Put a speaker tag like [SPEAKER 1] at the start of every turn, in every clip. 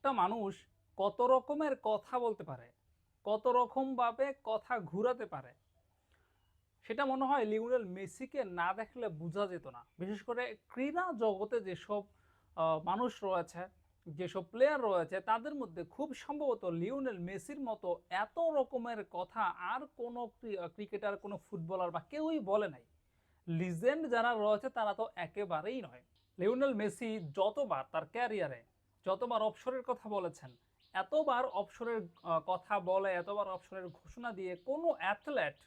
[SPEAKER 1] একটা মানুষ কত রকমের কথা বলতে পারে, কত রকমভাবে কথা ঘুরাতে পারে, সেটা মনে হয় লিওনেল মেসিকে না দেখলে বোঝা যেত না। বিশেষ করে ক্রীড়া জগতে যেসব মানুষ রয়েছে, যেসব প্লেয়ার রয়েছে, তাদের মধ্যে খুব সম্ভবত লিওনেল মেসির মতো এত রকমের কথা আর কোনো ক্রিকেটার, কোনো ফুটবলার বা কেউই বলে নাই। লিজেন্ড যারা রয়েছে তারা তো একেবারেই নয়। লিওনেল মেসি যতবার তার ক্যারিয়ারে যতবার অবসরের কথা বলেছেন, এতবার অবসরের কথা বলে, এতবার অবসরের ঘোষণা দিয়ে কোনো অ্যাথলেট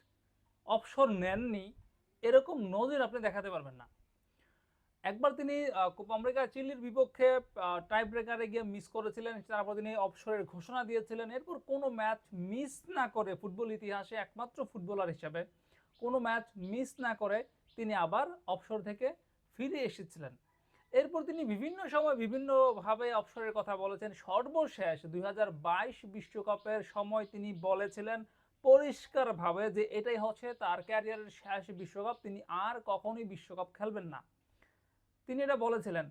[SPEAKER 1] অবসর নেননি, এরকম নজির আপনি দেখাতে পারবেন না। একবার তিনি কোপা আমেরিকা চিলির বিপক্ষে টাই ব্রেকারে গিয়ে মিস করেছিলেন, তারপর তিনি অবসরের ঘোষণা দিয়েছিলেন। এরপর কোনো ম্যাচ মিস না করে ফুটবল ইতিহাসে একমাত্র ফুটবলার হিসাবে কোনো ম্যাচ মিস না করে তিনি আবার অবসর থেকে ফিরে এসেছিলেন। এরপর তিনি বিভিন্ন সময় বিভিন্নভাবে অবসরের কথা বলেছেন। সর্বশেষ দুই বিশ্বকাপের সময় তিনি বলেছিলেন পরিষ্কারভাবে যে এটাই হচ্ছে তার ক্যারিয়ারের শেষ বিশ্বকাপ। তিনি আর কখনোই বিশ্বকাপ খেলবেন না। তিনি এটা বলেছিলেন।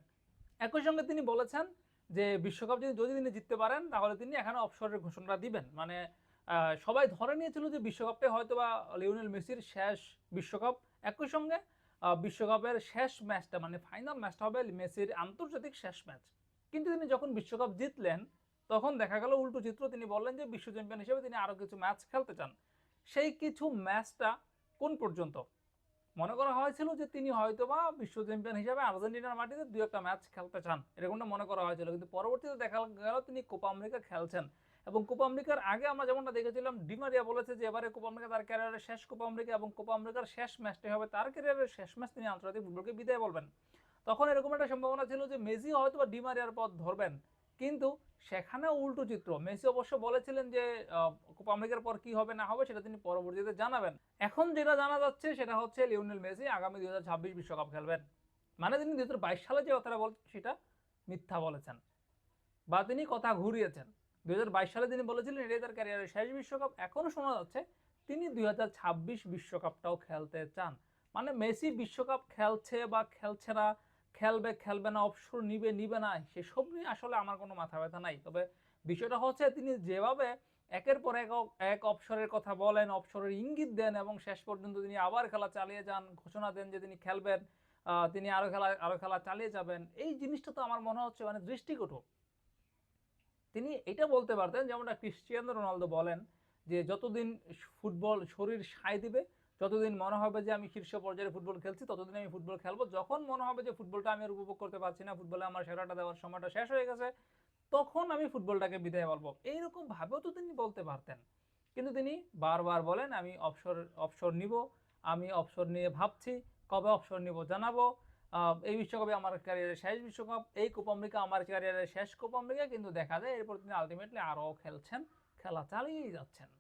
[SPEAKER 1] একই সঙ্গে তিনি বলেছেন যে বিশ্বকাপ যদি যদি তিনি জিততে পারেন, তাহলে তিনি এখানে অবসরের ঘোষণা দিবেন। মানে সবাই ধরে নিয়েছিল যে বিশ্বকাপটাই হয়তো বা লিওনেল মেসির শেষ বিশ্বকাপ। একই সঙ্গে বিশ্বকাপের শেষ ম্যাচটা মানে ফাইনাল ম্যাচটা হবে মেসির আন্তর্জাতিক শেষ ম্যাচ। কিন্তু তিনি যখন বিশ্বকাপ জিতলেন, তখন দেখা গেল উল্টো চিত্র। তিনি বললেন যে, বিশ্ব চ্যাম্পিয়ন হিসেবে তিনি আরও কিছু ম্যাচ খেলতে চান। সেই কিছু ম্যাচটা কোন পর্যন্ত? মনে করা হয়েছিল যে, তিনি হয়তোবা বিশ্ব চ্যাম্পিয়ন হিসেবে আর্জেন্টিনার মাটিতে দু একটা ম্যাচ খেলতে চান, এরকমটা মনে করা হয়েছিল। কিন্তু পরবর্তীতে দেখা গেল তিনি কোপা আমেরিকা খেলছেন। এবং কোপা আমেরিকার আগে আমরা যেমনটা দেখেছিলাম, ডিমারিয়া বলেছে যে এবারে কোপা আমেরিকা তার ক্যারিয়ারের শেষ কোপা আমেরিকা এবং কোপা আমেরিকার শেষ ম্যাচটাই হবে তার ক্যারিয়ারের শেষ ম্যাচ তিনি আন্তর্জাতিক ফুটবলকে বিদায় বলবেন। তখন এরকম একটা সম্ভাবনা ছিল যে মেসি হয়তো বা ডিমারিয়ার পথ ধরবেন, কিন্তু সেখানে উল্টো চিত্র। মেসি অবশ্য বলেছিলেন যে কোপা আমেরিকার পর কি হবে, না হবে, সেটা তিনি পরবর্তীতে জানাবেন। এখন যেটা জানা যাচ্ছে, সেটা হচ্ছে লিওনেল মেসি আগামী দুই বিশ্বকাপ খেলবেন। মানে তিনি দুই সালে যে কথাটা বলছেন সেটা মিথ্যা বলেছেন বা তিনি কথা ঘুরিয়েছেন। দুই হাজার বাইশ সালে তিনি বলেছিলেন, এটাই তার ক্যারিয়ারের শেষ বিশ্বকাপ। এখনও শোনা যাচ্ছে, তিনি দুই বিশ্বকাপটাও খেলতে চান। মানে মেসি বিশ্বকাপ খেলছে বা খেলছে না, খেলবে খেলবে না, অবসর নিবে নিবে না, সেসব নিয়ে আসলে আমার কোনো মাথা ব্যথা নাই। তবে বিষয়টা হচ্ছে, তিনি যেভাবে একের পর এক এক অবসরের কথা বলেন, অবসরের ইঙ্গিত দেন এবং শেষ পর্যন্ত তিনি আবার খেলা চালিয়ে যান, ঘোষণা দেন যে তিনি খেলবেন তিনি আরও খেলা আরও খেলা চালিয়ে যাবেন, এই জিনিসটা তো আমার মনে হচ্ছে মানে দৃষ্টিকটু। তিনি এটা বলতে পারতেন, যেমনটা ক্রিশ্চিয়ানো রোনালদো বলেন যে, যতদিন ফুটবল শরীর সায় দিবে, যতদিন মনে হবে যে আমি শীর্ষ পর্যায়ে ফুটবল খেলছি, ততদিন আমি ফুটবল খেলব। যখন মনে হবে যে ফুটবলটা আমি আর উপভোগ করতে পারছি না, ফুটবলে আমার সেরাটা দেওয়ার সময়টা শেষ হয়ে গেছে, তখন আমি ফুটবলটাকে বিদায় বলব। এইরকম ভাবেও তো তিনি বলতে পারতেন। কিন্তু তিনি বারবার বলেন, আমি অবসর অবসর নিব, আমি অবসর নিয়ে ভাবছি, কবে অবসর নিব জানাব? এই বিশ্বকাপে আমার ক্যারিয়ারের শেষ বিশ্বকাপ, এই কোপ আমেরিকা আমার ক্যারিয়ারের শেষ কোপ আমেরিকা কিন্তু দেখা যায় এরপর তিনি আলটিমেটলি আরও খেলছেন, খেলা চালিয়েই যাচ্ছেন।